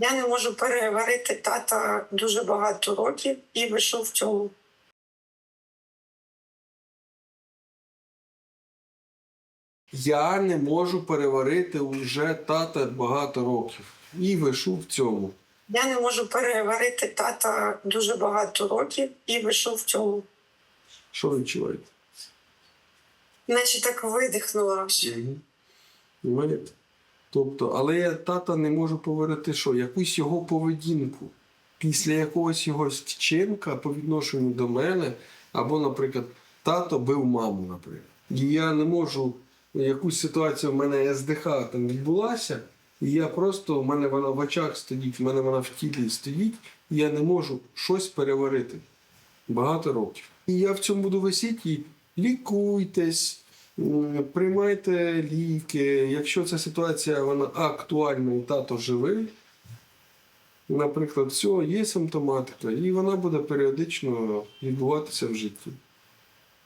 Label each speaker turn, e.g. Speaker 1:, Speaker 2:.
Speaker 1: Я не можу переварити тата дуже багато років і вийшов в цьому.
Speaker 2: Я не можу переварити уже тата багато років. І вишу в цьому.
Speaker 1: Я не можу переварити тата дуже багато років і вийшов в цьому.
Speaker 2: Що ви відчуваєте?
Speaker 1: Наче так видихнула.
Speaker 2: Понимаєте? Тобто, але я тата не можу поварити що? Якусь його поведінку. Після якогось його вчинка по відношенню до мене, або, наприклад, тато бив маму, наприклад. І я не можу, якусь ситуацію в мене СДХ там відбулася, і я просто, в мене вона в очах стоїть, в мене вона в тілі стоїть, і я не можу щось переварити багато років. І я в цьому буду висіти лікуйтесь, приймайте ліки. Якщо ця ситуація вона актуальна і тато живий, наприклад, все, є симптоматика, і вона буде періодично відбуватися в житті.